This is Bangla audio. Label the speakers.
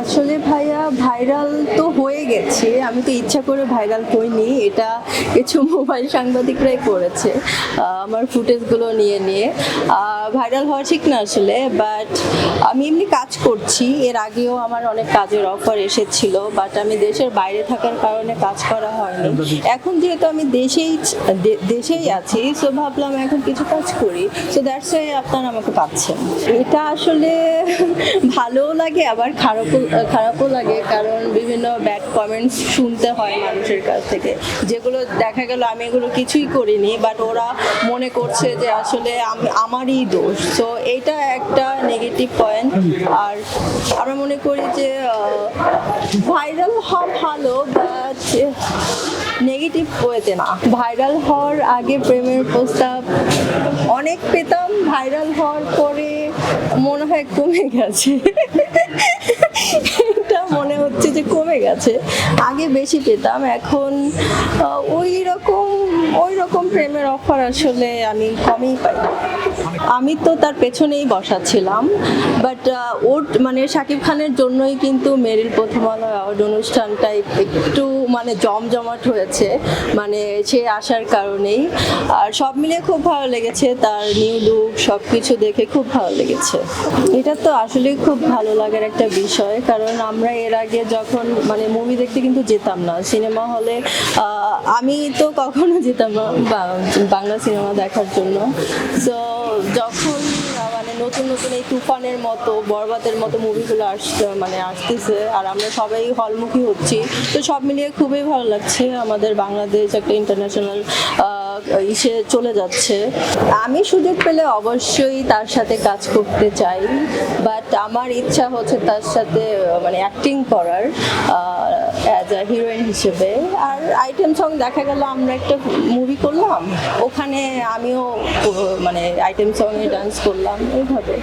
Speaker 1: আসলে ভাইয়া, ভাইরাল তো হয়ে গেছে। আমি তো ইচ্ছা করে ভাইরাল হইনি। এটা কিছু মোবাইল সাংবাদিকরাই করেছে আমার ফুটেজগুলো নিয়ে নিয়ে। ভাইরাল হওয়া ঠিক না আসলে বাট আমি এমনি কাজ করছি। এর আগেও আমার অনেক কাজের অফার এসেছিল বাট আমি দেশের বাইরে থাকার কারণে কাজ করা হয়নি। এখন যেহেতু আমি দেশেই দেশেই আছি সো ভাবলাম এখন কিছু কাজ করি। সো দ্যাটস ওয়াই আপনারা আমাকে পাচ্ছেন। এটা আসলে ভালোও লাগে, আবার খারাপও খারাপও লাগে, কারণ বিভিন্ন ব্যাড কমেন্টস শুনতে হয় মানুষের কাছ থেকে। যেগুলো দেখা গেল, আমি এগুলো কিছুই করিনি বাট ওরা মনে করছে যে আসলে আমি, আমারই দোষ। সো এইটা একটা নেগেটিভ পয়েন্ট আর আমরা মনে করি যে ভাইরাল হওয়া ভালো বাট নেগেটিভ হয়েছে না। ভাইরাল হওয়ার আগে প্রেমের প্রস্তাব অনেক পেতাম ভাইরাল হওয়ার পরে মনে হয় কমে গেছে। কমে গেছে। আগে বেশি পেতাম এখন ওই রকম ওই রকম প্রেমের অফার আসলে আমি কমই পাই। আমি তো তার পেছনেই বসাছিলাম বাট ওর মানে শাকিব খানের জন্যই কিন্তু মেরিল প্রথম আলো অ্যাওয়ার্ড অনুষ্ঠানটাই একটু মানে জমজমাট হয়েছে মানে সে আসার কারণেই। আর সব মিলে খুব ভালো লেগেছে, তার নিউ লুক সব কিছু দেখে খুব ভালো লেগেছে। এটা তো আসলে খুব ভালো লাগার একটা বিষয়, কারণ আমরা এর আগে যখন মানে মুভি দেখতে কিন্তু যেতাম না, সিনেমা হলে আমি তো কখনো যেতাম না বাংলা সিনেমা দেখার জন্য। তো যখন মানে নতুন নতুন এই তুফানের মতো, বরবাদের মতো মুভিগুলো আসছে মানে আসতেছে, আর আমরা সবাই হলমুখী হচ্ছি, তো সব মিলিয়ে খুবই ভালো লাগছে। আমাদের বাংলাদেশ একটা ইন্টারন্যাশনাল ইসে চলে যাচ্ছে। আমি সুযোগ পেলে অবশ্যই তার সাথে কাজ করতে চাই বাট আমার ইচ্ছা হচ্ছে তার সাথে মানে অ্যাক্টিং করার অ্যাজ আ হিরোইন হিসেবে। আর আইটেম সং দেখা গেল, আমরা একটা মুভি করলাম। ওখানে আমিও মানে আইটেম সঙ্গে ডান্স করলাম। এইভাবে।